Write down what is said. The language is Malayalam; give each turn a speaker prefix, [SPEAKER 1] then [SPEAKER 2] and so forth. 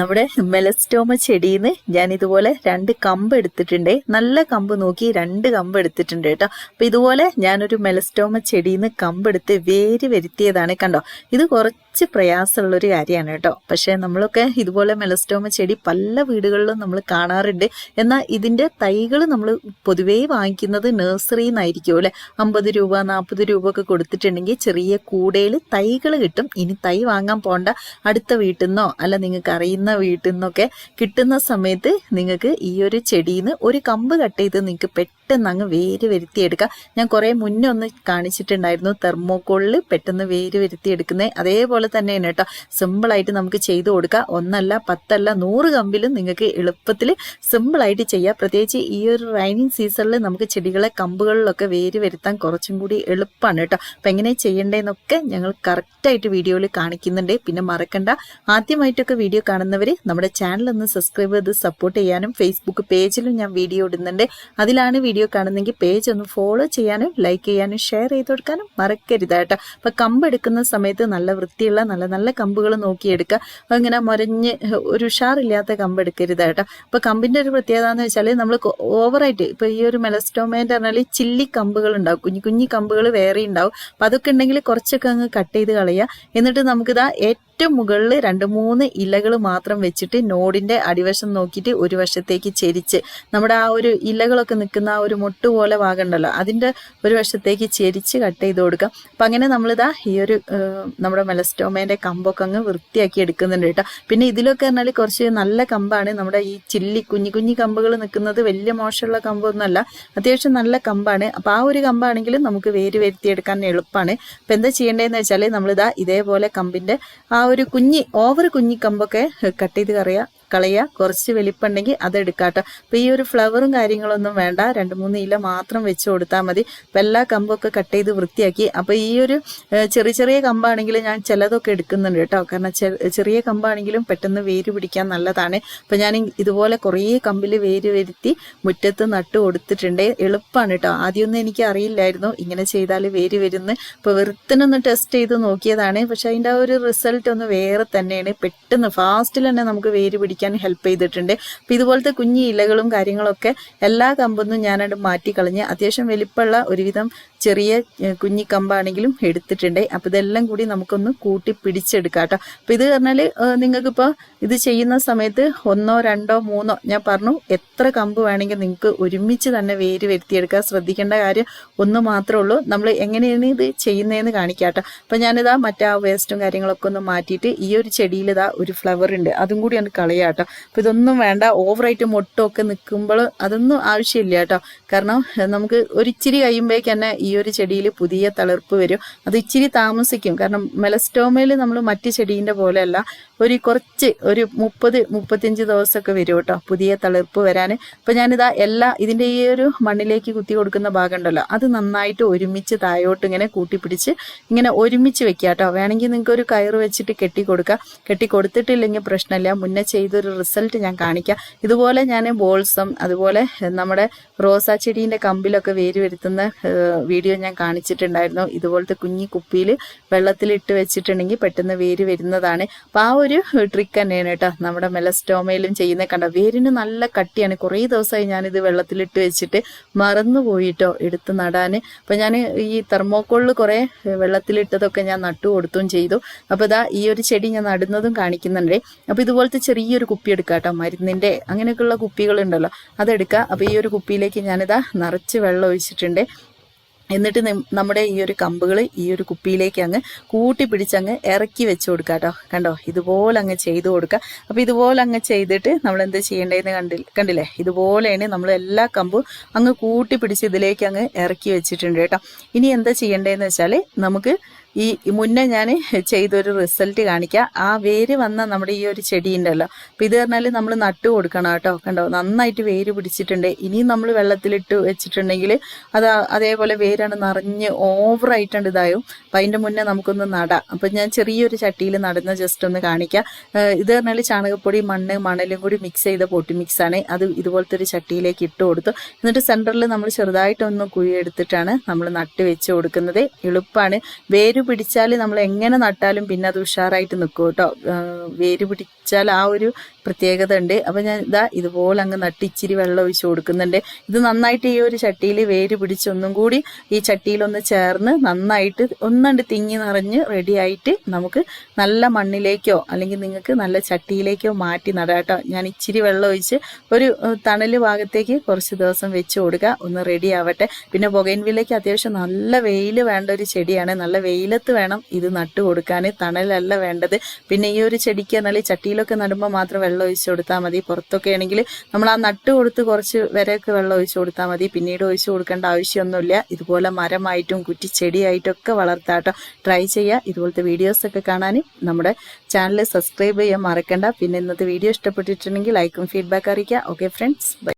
[SPEAKER 1] നമ്മുടെ മെലസ്റ്റോമ ചെടിയിൽ ഞാൻ ഇതുപോലെ രണ്ട് കമ്പ് എടുത്തിട്ടുണ്ട്. നല്ല കമ്പ് നോക്കി രണ്ട് കമ്പ് എടുത്തിട്ടുണ്ട് കേട്ടോ. അപ്പൊ ഇതുപോലെ ഞാനൊരു മെലസ്റ്റോമ ചെടിയിൽ നിന്ന് കമ്പെടുത്ത് വേര് വരുത്തിയതാണ് കണ്ടോ? ഇത് കുറച്ച് പ്രയാസമുള്ള ഒരു കാര്യമാണ് കേട്ടോ. പക്ഷേ നമ്മളൊക്കെ ഇതുപോലെ മെലസ്റ്റോമ ചെടി പല വീടുകളിലും നമ്മൾ കാണാറുണ്ട്. എന്നാൽ ഇതിന്റെ തൈകൾ നമ്മൾ പൊതുവേ വാങ്ങിക്കുന്നത് നഴ്സറിയിൽ നിന്നായിരിക്കും അല്ലേ? അമ്പത് രൂപ നാൽപ്പത് രൂപ ഒക്കെ കൊടുത്തിട്ടുണ്ടെങ്കിൽ ചെറിയ കൂടയിൽ തൈകൾ കിട്ടും. ഇനി തൈ വാങ്ങാൻ പോണ്ട. അടുത്ത വീട്ടിൽ നിന്നോ അല്ല നിങ്ങൾക്ക് അറിയുന്ന വീട്ടിൽ നിന്നൊക്കെ കിട്ടുന്ന സമയത്ത് നിങ്ങൾക്ക് ഈ ഒരു ചെടിയിൽ നിന്ന് ഒരു കമ്പ് കട്ട് ചെയ്ത് നിങ്ങൾക്ക് പെട്ടെന്ന് അങ്ങ് വേര് വരുത്തിയെടുക്കുക ഞാൻ കുറേ മുന്നേ ഒന്ന് കാണിച്ചിട്ടുണ്ടായിരുന്നു തെർമോക്കോളിൽ പെട്ടെന്ന് വേര് വരുത്തിയെടുക്കുന്നത് അതേപോലെ തന്നെയാണ് കേട്ടോ. സിമ്പിളായിട്ട് നമുക്ക് ചെയ്തു കൊടുക്കാം. ഒന്നല്ല പത്തല്ല നൂറ് കമ്പിലും നിങ്ങൾക്ക് എളുപ്പത്തിൽ സിമ്പിളായിട്ട് ചെയ്യാം. പ്രത്യേകിച്ച് ഈ ഒരു റൈനിങ് സീസണിൽ നമുക്ക് ചെടികളെ കമ്പുകളിലൊക്കെ വേര് വരുത്താൻ കുറച്ചും കൂടി എളുപ്പമാണ് കേട്ടോ. അപ്പം എങ്ങനെ ചെയ്യേണ്ടതെന്നൊക്കെ ഞങ്ങൾ കറക്റ്റായിട്ട് വീഡിയോയിൽ കാണിക്കുന്നുണ്ട്. പിന്നെ മറക്കണ്ട. ആദ്യമായിട്ടൊക്കെ വീഡിയോ കാണുന്നവർ നമ്മുടെ ചാനൽ ഒന്ന് സബ്സ്ക്രൈബ് ചെയ്ത് സപ്പോർട്ട് ചെയ്യാനും ഫേസ്ബുക്ക് പേജിലും ഞാൻ വീഡിയോ ഇടുന്നുണ്ട്. അതിലാണ് വീഡിയോ കാണുന്നെങ്കിൽ പേജ് ഒന്ന് ഫോളോ ചെയ്യാനും ലൈക്ക് ചെയ്യാനും ഷെയർ ചെയ്ത് കൊടുക്കാനും മറക്കരുത് കേട്ടോ. കമ്പ് എടുക്കുന്ന സമയത്ത് നല്ല വൃത്തിയുള്ള നല്ല നല്ല കമ്പുകൾ നോക്കിയെടുക്കുക. ഇങ്ങനെ മുരഞ്ഞ് ഒരു ഉഷാറില്ലാത്ത കമ്പ് എടുക്കരുത് കേട്ടോ. അപ്പൊ കമ്പിന്റെ ഒരു പ്രത്യേകത എന്ന് വെച്ചാൽ നമ്മൾ ഓവറായിട്ട് ഇപ്പൊ ഈ ഒരു മെലസ്റ്റോമേന്റെ പറഞ്ഞാൽ ചില്ലി കമ്പുകൾ ഉണ്ടാവും. കുഞ്ഞു കുഞ്ഞു കമ്പുകൾ വേറെ ഉണ്ടാവും. അപ്പൊ അതൊക്കെ ഉണ്ടെങ്കിൽ കുറച്ചൊക്കെ അങ്ങ് കട്ട് ചെയ്ത് കളയുക. എന്നിട്ട് നമുക്കിതാ ഏറ്റവും മുകളിൽ രണ്ട് മൂന്ന് ഇലകൾ മാത്രം വെച്ചിട്ട് നോഡിന്റെ അടിവശം നോക്കിയിട്ട് ഒരു വശത്തേക്ക് ചെരിച്ച്. നമ്മുടെ ആ ഒരു ഇലകളൊക്കെ നിൽക്കുന്ന ആ ഒരു മുട്ട് പോലെ ഭാഗമുണ്ടല്ലോ അതിന്റെ ഒരു വശത്തേക്ക് ചെരിച്ച് കട്ട് ചെയ്ത് കൊടുക്കാം. അപ്പം അങ്ങനെ നമ്മളിതാ ഈ ഒരു നമ്മുടെ മെലസ്റ്റോമേന്റെ കമ്പൊക്കെ അങ്ങ് വൃത്തിയാക്കി എടുക്കുന്നുണ്ട് കേട്ടോ. പിന്നെ ഇതിലൊക്കെ പറഞ്ഞാൽ കുറച്ച് നല്ല കമ്പാണ്. നമ്മുടെ ഈ ചില്ലി കുഞ്ഞു കുഞ്ഞു കമ്പുകൾ നിൽക്കുന്നത് വലിയ മോശമുള്ള കമ്പൊന്നുമല്ല. അത്യാവശ്യം നല്ല കമ്പാണ്. അപ്പം ആ ഒരു കമ്പാണെങ്കിലും നമുക്ക് വേര് വരുത്തിയെടുക്കാൻ എളുപ്പമാണ് അപ്പം എന്താ ചെയ്യേണ്ടതെന്ന് വെച്ചാൽ നമ്മളിതാ ഇതേപോലെ കമ്പിന്റെ ആ ഒരു കുഞ്ഞി ഓവർ കുഞ്ഞി കമ്പൊക്കെ കട്ട് ചെയ്ത് കറിയാ കളയുക കുറച്ച് വലിപ്പമുണ്ടെങ്കിൽ അത് എടുക്കാട്ടോ. അപ്പം ഈ ഒരു ഫ്ലവറും കാര്യങ്ങളൊന്നും വേണ്ട. രണ്ട് മൂന്ന് ഇല മാത്രം വെച്ച് കൊടുത്താൽ മതി. അപ്പം എല്ലാ കമ്പൊക്കെ കട്ട് ചെയ്ത് വൃത്തിയാക്കി. അപ്പം ഈ ഒരു ചെറിയ ചെറിയ കമ്പാണെങ്കിൽ ഞാൻ ചിലതൊക്കെ എടുക്കുന്നുണ്ട് കേട്ടോ. കാരണം ചെറിയ കമ്പാണെങ്കിലും പെട്ടെന്ന് വേര് പിടിക്കാൻ നല്ലതാണ്. അപ്പം ഞാൻ ഇതുപോലെ കുറേ കമ്പിൽ വേര് വരുത്തി മുറ്റത്ത് നട്ട് കൊടുത്തിട്ടുണ്ട്. എളുപ്പമാണ് കേട്ടോ. ആദ്യമൊന്നും എനിക്ക് അറിയില്ലായിരുന്നു ഇങ്ങനെ ചെയ്താൽ വേര് വരുന്ന്. ഇപ്പോൾ വെറുത്തിനൊന്ന് ടെസ്റ്റ് ചെയ്ത് നോക്കിയതാണ്. പക്ഷെ അതിന്റെ ആ ഒരു റിസൾട്ട് ഒന്ന് വേറെ തന്നെയാണ്. പെട്ടെന്ന് ഫാസ്റ്റിൽ തന്നെ നമുക്ക് വേര് പിടിക്കാൻ ഹെൽപ്പ് ചെയ്തിട്ടുണ്ട്. അപ്പോൾ ഇതുപോലത്തെ കുഞ്ഞി ഇലകളും കാര്യങ്ങളൊക്കെ എല്ലാ കമ്പൊന്നും ഞാനത് മാറ്റിക്കളഞ്ഞ് അത്യാവശ്യം വലിപ്പമുള്ള ഒരുവിധം ചെറിയ കുഞ്ഞി കമ്പാണെങ്കിലും എടുത്തിട്ടുണ്ട്. അപ്പം ഇതെല്ലാം കൂടി നമുക്കൊന്ന് കൂട്ടി പിടിച്ചെടുക്കാം കേട്ടോ. അപ്പം ഇത് പറഞ്ഞാൽ നിങ്ങൾക്കിപ്പോൾ ഇത് ചെയ്യുന്ന സമയത്ത് ഒന്നോ രണ്ടോ മൂന്നോ ഞാൻ പറഞ്ഞു എത്ര കമ്പ് വേണമെങ്കിൽ നിങ്ങൾക്ക് ഒരുമിച്ച് തന്നെ വേര് വരുത്തിയെടുക്കാൻ ശ്രദ്ധിക്കേണ്ട കാര്യം ഒന്ന് മാത്രമേ ഉള്ളൂ. നമ്മൾ എങ്ങനെയാണ് ഇത് ചെയ്യുന്നതെന്ന് കാണിക്കാം കേട്ടോ. അപ്പം ഞാനിതാ മറ്റേ ആ വേസ്റ്റും കാര്യങ്ങളൊക്കെ ഒന്ന് മാറ്റിയിട്ട് ഈ ഒരു ചെടിയിൽ ഇതാ ഒരു ഫ്ലവർ ഉണ്ട്. അതും കൂടി ഒന്ന് കളയാം കേട്ടോ. അപ്പം ഇതൊന്നും വേണ്ട. ഓവറായിട്ട് മൊട്ടൊക്കെ നിൽക്കുമ്പോൾ അതൊന്നും ആവശ്യമില്ല കേട്ടോ. കാരണം നമുക്ക് ഒരിച്ചിരി കഴിയുമ്പോഴേക്ക് തന്നെ ഈ ഒരു ചെടിയിൽ പുതിയ തളിർപ്പ് വരും. അത് ഇച്ചിരി താമസിക്കും. കാരണം മെലസ്റ്റോമയിൽ നമ്മൾ മറ്റ് ചെടീന്റെ പോലെയല്ല. ഒരു കുറച്ച് ഒരു മുപ്പത് മുപ്പത്തിയഞ്ച് ദിവസമൊക്കെ വരും കേട്ടോ പുതിയ തളിർപ്പ് വരാൻ അപ്പം ഞാനിതാ എല്ലാ ഇതിന്റെ ഈ ഒരു മണ്ണിലേക്ക് കുത്തി കൊടുക്കുന്ന ഭാഗം ഉണ്ടല്ലോ അത് നന്നായിട്ട് ഒരുമിച്ച് താഴോട്ട് ഇങ്ങനെ കൂട്ടിപ്പിടിച്ച് ഇങ്ങനെ ഒരുമിച്ച് വെക്കുക കേട്ടോ. വേണമെങ്കിൽ നിങ്ങൾക്ക് ഒരു കയറ് വെച്ചിട്ട് കെട്ടി കൊടുക്കുക കെട്ടി കൊടുത്തിട്ടില്ലെങ്കിൽ പ്രശ്നമില്ല. മുന്നേ ചെയ്തൊരു റിസൾട്ട് ഞാൻ കാണിക്കാം. ഇതുപോലെ ഞാൻ ബോൾസം അതുപോലെ നമ്മുടെ റോസാ ചെടീന്റെ കമ്പിലൊക്കെ വേര് വരുത്തുന്ന വീഡിയോ ഞാൻ കാണിച്ചിട്ടുണ്ടായിരുന്നു. ഇതുപോലത്തെ കുഞ്ഞി കുപ്പിയിൽ വെള്ളത്തിലിട്ട് വെച്ചിട്ടുണ്ടെങ്കിൽ പെട്ടെന്ന് വേര് വരുന്നതാണ്. അപ്പോൾ ആ ഒരു ട്രിക്ക് തന്നെയാണ് കേട്ടോ നമ്മുടെ മെലസ്റ്റോമയിലും ചെയ്യുന്ന കണ്ട വേരിന് നല്ല കട്ടിയാണ്. കുറേ ദിവസമായി ഞാനിത് വെള്ളത്തിലിട്ട് വെച്ചിട്ട് മറന്നു പോയിട്ടോ എടുത്ത് നടാൻ അപ്പം ഞാൻ ഈ തെർമോക്കോളിൽ കുറേ വെള്ളത്തിലിട്ടതൊക്കെ ഞാൻ നട്ടു കൊടുത്തും ചെയ്തു. അപ്പോൾ ഇതാ ഈ ഒരു ചെടി ഞാൻ നടുന്നതും കാണിക്കുന്നുണ്ട്. അപ്പോൾ ഇതുപോലത്തെ ചെറിയൊരു കുപ്പി എടുക്കുക കേട്ടോ മരുന്നിന്റെ അങ്ങനെയൊക്കെയുള്ള കുപ്പികളുണ്ടല്ലോ. അതെടുക്കുക അപ്പോൾ ഈ ഒരു കുപ്പിയിലേക്ക് ഞാനിതാ നിറച്ച് വെള്ളം ഒഴിച്ചിട്ടുണ്ട്. എന്നിട്ട് നമ്മുടെ ഈ ഒരു കമ്പുകൾ ഈ ഒരു കുപ്പിയിലേക്ക് അങ്ങ് കൂട്ടി പിടിച്ചങ്ങ് ഇറക്കി വെച്ച് കൊടുക്കുക കേട്ടോ കണ്ടോ? ഇതുപോലെ അങ്ങ് ചെയ്തു കൊടുക്കുക അപ്പോൾ ഇതുപോലെ അങ്ങ് ചെയ്തിട്ട് നമ്മൾ എന്ത് ചെയ്യേണ്ടതെന്ന് കണ്ടി കണ്ടില്ലേ? ഇതുപോലെയാണ് നമ്മൾ എല്ലാ കമ്പും അങ്ങ് കൂട്ടി പിടിച്ച് ഇതിലേക്ക് അങ്ങ് ഇറക്കി വെച്ചിട്ടുണ്ട് കേട്ടോ. ഇനി എന്താ ചെയ്യേണ്ടതെന്ന് വെച്ചാൽ നമുക്ക് ഈ മുന്നേ ഞാൻ ചെയ്തൊരു റിസൾട്ട് കാണിക്കാം. ആ വേര് വന്ന നമ്മുടെ ഈ ഒരു ചെടി ഉണ്ടല്ലോ അപ്പം ഇത് പറഞ്ഞാൽ നമ്മൾ നട്ടു കൊടുക്കണം കേട്ടോ. കണ്ടോ? നന്നായിട്ട് വേര് പിടിച്ചിട്ടുണ്ട്. ഇനിയും നമ്മൾ വെള്ളത്തിലിട്ട് വെച്ചിട്ടുണ്ടെങ്കിൽ അത് അതേപോലെ വേരാണ് നിറഞ്ഞ് ഓവറായിട്ടുണ്ട് ഇതായും. അപ്പം അതിന്റെ മുന്നേ നമുക്കൊന്ന് നടാം. അപ്പം ഞാൻ ചെറിയൊരു ചട്ടിയിൽ നടുന്ന ജസ്റ്റ് ഒന്ന് കാണിക്കാം. ഇത് പറഞ്ഞാൽ ചാണകപ്പൊടി മണ്ണ് മണലും കൂടി മിക്സ് ചെയ്ത പൊട്ടി മിക്സാണ് അത് ഇതുപോലത്തെ ഒരു ചട്ടിയിലേക്ക് ഇട്ട് കൊടുത്തു. എന്നിട്ട് സെന്ററിൽ നമ്മൾ ചെറുതായിട്ടൊന്ന് കുഴിയെടുത്തിട്ടാണ് നമ്മൾ നട്ട് വെച്ച് കൊടുക്കുന്നത്. എളുപ്പമാണ് വേര് പിടിച്ചാൽ നമ്മൾ എങ്ങനെ നട്ടാലും പിന്നെ അത് ഉഷാറായിട്ട് നിൽക്കും കേട്ടോ. വേര് പിടിച്ചാൽ ആ ഒരു പ്രത്യേകത ഉണ്ട് അപ്പൊ ഞാൻ ഇതാ ഇതുപോലെ അങ്ങ് നട്ടിച്ചിരി വെള്ളം ഒഴിച്ച് കൊടുക്കുന്നുണ്ട്. ഇത് നന്നായിട്ട് ഈ ഒരു ചട്ടിയിൽ വേര് പിടിച്ചൊന്നും കൂടി ഈ ചട്ടിയിലൊന്ന് ചേർന്ന് നന്നായിട്ട് ഒന്നണ്ട് തിങ്ങി നിറഞ്ഞ് റെഡിയായിട്ട് നമുക്ക് നല്ല മണ്ണിലേക്കോ അല്ലെങ്കിൽ നിങ്ങൾക്ക് നല്ല ചട്ടിയിലേക്കോ മാറ്റി നടാട്ടോ ഞാൻ ഇച്ചിരി വെള്ളം ഒഴിച്ച് ഒരു തണൽ ഭാഗത്തേക്ക് കുറച്ച് ദിവസം വെച്ച് കൊടുക്കുക. ഒന്ന് റെഡി ആവട്ടെ. പിന്നെ ബൊഗൈൻവില്ലയ്ക്ക് അത്യാവശ്യം നല്ല വെയിൽ വേണ്ട ഒരു ചെടിയാണ്. നല്ല വെയിലത്ത് വേണം ഇത് നട്ടു കൊടുക്കാൻ. തണലല്ല വേണ്ടത്. പിന്നെ ഈ ഒരു ചെടിക്ക് എന്നാൽ ചട്ടിയിലൊക്കെ നടുമ്പോൾ മാത്രം വെള്ളം ഒഴിച്ചു കൊടുത്താൽ മതി. പുറത്തൊക്കെ ആണെങ്കിൽ നമ്മൾ ആ നട്ട് കൊടുത്ത് കുറച്ച് വരെയൊക്കെ വെള്ളം ഒഴിച്ചു കൊടുത്താൽ മതി. പിന്നീട് ഒഴിച്ചു കൊടുക്കേണ്ട ആവശ്യമൊന്നുമില്ല. ഇതുപോലെ മരമായിട്ടും കുറ്റിച്ചെടിയായിട്ടും ഒക്കെ വളർത്താട്ടോ ട്രൈ ചെയ്യുക ഇതുപോലത്തെ വീഡിയോസൊക്കെ കാണാൻ നമ്മുടെ ചാനൽ സബ്സ്ക്രൈബ് ചെയ്യാൻ മറക്കണ്ട. പിന്നെ ഇന്നത്തെ വീഡിയോ ഇഷ്ടപ്പെട്ടിട്ടുണ്ടെങ്കിൽ ലൈക്കും ഫീഡ്ബാക്ക് അറിയിക്കുക. Okay friends bye